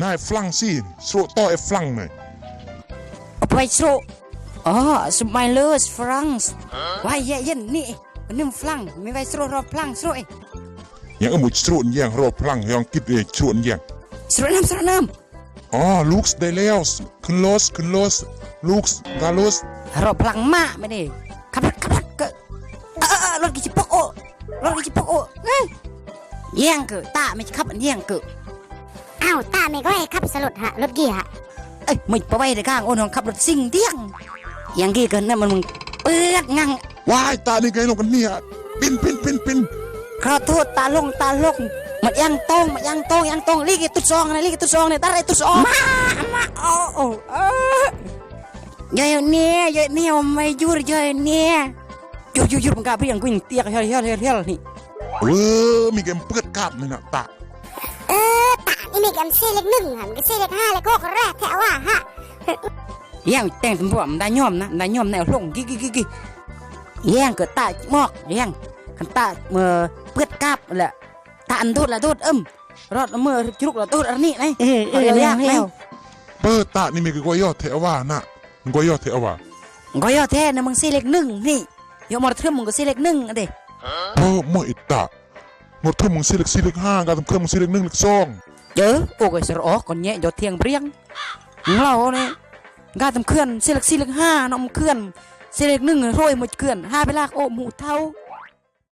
นายฟลังสิโสต่อไอ้ฟลังหน่อยเอาไปโชอ๋อสมัยเลสฝรั่งวายเย็นนี่นิ่มฝรั่งไม่ไว้โชรอฝรั่งโชยยังเอาหมุดสรุนยังรอพลังยังกิดเองชวนยังสรน้ำสรน้อ๋อลูกส์ได้แล้วขึ้นรถขึ้นรถลูกส์กาลสำรอพลังมาไม่ได้ขับรถขับรถก็เออเออรถกิจปกโอรถกิจปกโอเอ้ยเยี่ยงเกอตาไม่ขับอันเยี่ยงเกอ อ้าวตาไม่ก็ให้ขับสลดฮะรถเกียร์ฮะเอ้ยไม่ไปไว้ในข้างโอ้น้องขับรถสิ่งเดียงอย่างกี้เกินนั่นมันมึงเปิดงังว้ายตานี่ไงลงกันเนี่ยปินปินปินปินขอโทษตาลงตาลงมันยังตรงมันยังตรงยังตรงลีกตุดซองนะลีกตุดซองเนี่ยตาไรตุดซองมามาโอ้โอ้เออยายเนี่ยยายเนี่ยไม่หยุดยายเนี่ยหยุดหยุดหยุดมันกล้าเพียงกูยังเตียกเฮียเฮียเฮียเฮียนี่เออมีเกมเปิดกาบนี่นะตาเออตานี่ มีกันเซเล็กหนึ่งฮะมันก็เซเล็กห้าเล็กหกแรกแถวอะฮะแย่งแต่งตำรวจมันได้ย่อมนะได้ย่อมแนวลงกิ๊กกิ๊กกิ๊กแย่งเกิดตาหมอกแย่งขันตาเมื่อเปิดกาบแหละตาอันโทษละโทษเอิ่มรอดเมื่อจุกละโทษอันนี้ไงเออเออเรียกแล้วเปิดตานี่มีกวยอเทว่านะกวยอเทว่าก็ยอแท้นะมึงเซีเล็กหนึ่งนี่ยอมอเทอมมึงก็เซีเล็กหนึ่งอะเด้เออมออิตาหมดทุ่มมึงซีเล็กซีเล็กห้าการทำเครื่องมึงซีเล็กหนึ่งเล็กสอง เจอโอ้ยสระอก่อนเนี้ยยอดเทียงเปรียงเราเนี่ยกาทำเคลื่อนซีเล็กซีเล็กห้าน้องเคลื่อนซีเล็กหนึ่งโรยหมดเคลื่อนห้าไปลากโอ้หมูเท่า